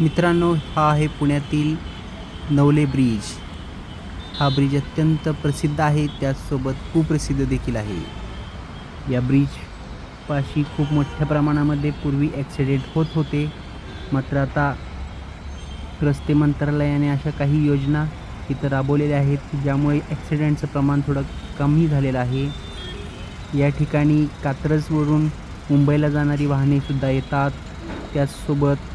मित्रांनो हा आहे पुण्यातील नवले ब्रिज. हा ब्रिज अत्यंत प्रसिद्ध आहे त्याचसोबत कुप्रसिद्ध देखील आहे. या ब्रिज पाशी खूप मोठ्या प्रमाणामध्ये पूर्वी ॲक्सिडेंट होत होते. मात्र आता रस्ते मंत्रालयाने अशा काही योजना इथं राबवलेल्या आहेत ज्यामुळे ॲक्सिडेंटचं प्रमाण थोडं कमी झालेलं आहे. या ठिकाणी कात्रजवरून मुंबईला जाणारी वाहनेसुद्धा येतात. त्याचसोबत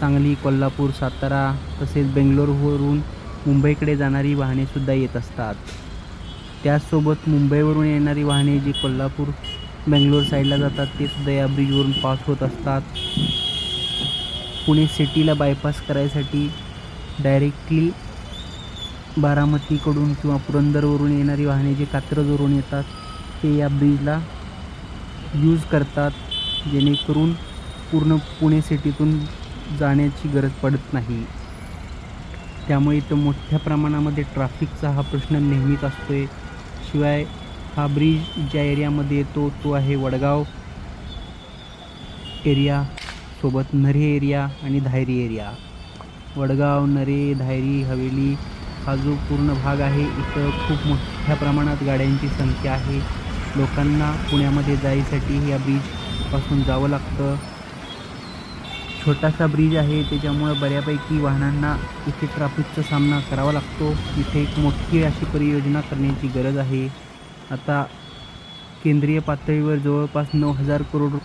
सांगली कोल्हापूर सातारा तसेच बेंगलोरवरून मुंबईकडे जाणारी वाहनेसुद्धा येत असतात. त्याचसोबत मुंबईवरून येणारी वाहने जी कोल्हापूर बेंगलोर साईडला जातात ते सुद्धा या ब्रिजवरून पास होत असतात. पुणे सिटीला बायपास करायसाठी डायरेक्टली बारामतीकडून किंवा पुरंदरवरून येणारी वाहने जे कात्रजवरून येतात ते या ब्रिजला यूज करतात. जेणेकरून पूर्ण पुणे सिटीतून जाण्याची गरज पडत नाही. त्यामुळे इथं मोठ्या प्रमाणामध्ये ट्रॅफिकचा हा प्रश्न नेहमीच असतो आहे शिवाय हा ब्रिज ज्या एरियामध्ये येतो तो आहे वडगाव एरिया सोबत नरे एरिया आणि धायरी एरिया. वडगाव नरे धायरी हवेली हा जो पूर्ण भाग आहे इथं खूप मोठ्या प्रमाणात गाड्यांची संख्या आहे. लोकांना पुण्यामध्ये जायसाठी या ब्रिजपासून जावं लागतं. छोटासा ब्रिज आहे. त्याच्यामुळं बऱ्यापैकी वाहनांना इथे ट्रॅफिकचा सामना करावा लागतो. इथे एक मोठी अशी परियोजना करण्याची गरज आहे. आता केंद्रीय पातळीवर जवळपास नऊ हजार करोड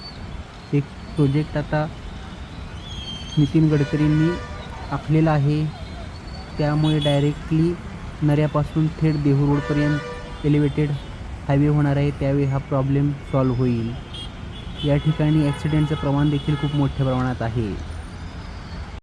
एक प्रोजेक्ट आता नितीन गडकरींनी आखलेला आहे. त्यामुळे डायरेक्टली नऱ्यापासून थेट देहू रोडपर्यंत एलिव्हेटेड हायवे होणार आहे. त्यावेळी हा प्रॉब्लेम सॉल्व्ह होईल. या ठिकाणी ॲक्सिडेंटचं प्रमाण देखील खूप मोठ्या प्रमाणात आहे.